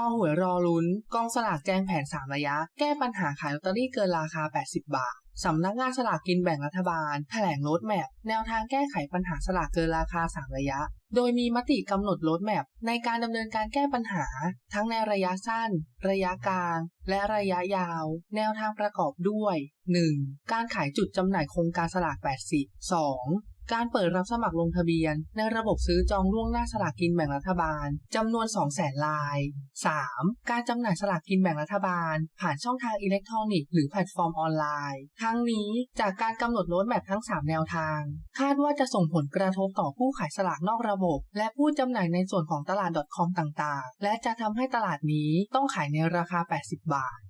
อหวยรอลุ้น กองสลากแจงแผน 3 ระยะ แก้ปัญหาขายลอตเตอรี่เกินราคา 80 บาทสำนักงานสลากกินแบ่งรัฐบาล แถลงโรดแมพแนวทางแก้ไขปัญหาสลากเกินราคา 3 ระยะ โดยมีมติกำหนดโรดแมพในการดำเนินการแก้ปัญหา ทั้งในระยะสั้น ระยะกลาง และระยะยาว แนวทางประกอบด้วย 1. การขายจุดจำหน่ายโครงการสลาก 80 2. การเปิดรับสมัครลงทะเบียน ในระบบซื้อจองล่วงหน้าสลากกินแบ่งรัฐบาลจำนวน 2 0 0 0 0 0 ลาย 3. การจำหน่ายสลากกินแบ่งรัฐบาล ผ่านช่องทางอิเล็กทรอนิกส์หรือแพลตฟอร์มออนไลน์ ทั้งนี้จากการกำหนดโน้ตแมพทั้ง 3 แนวทาง คาดว่าจะส่งผลกระทบต่อผู้ขายสลากนอกระบบ และผู้จำหน่ายในส่วนของตลาด .com ต่างๆ และจะทำให้ตลาดนี้ต้องขายในราคา 80 บาท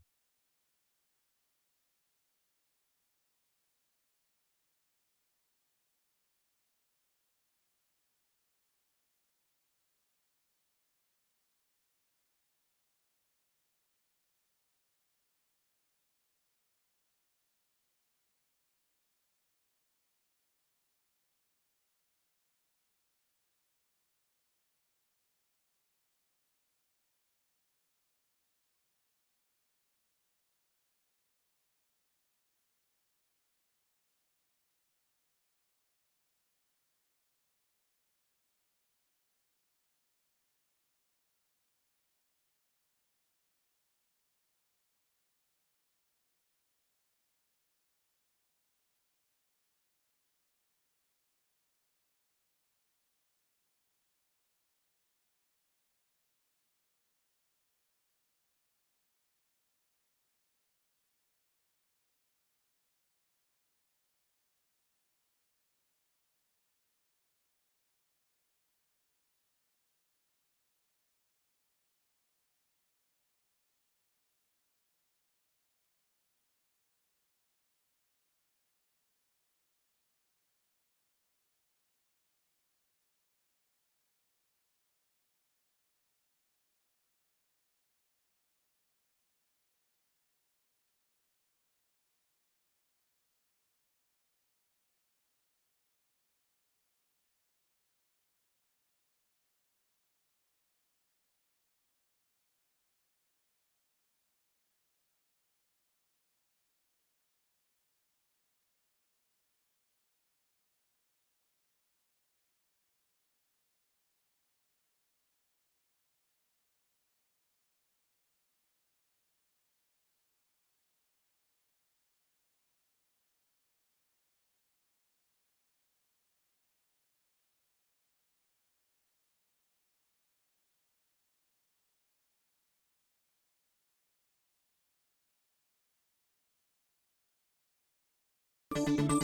Thank you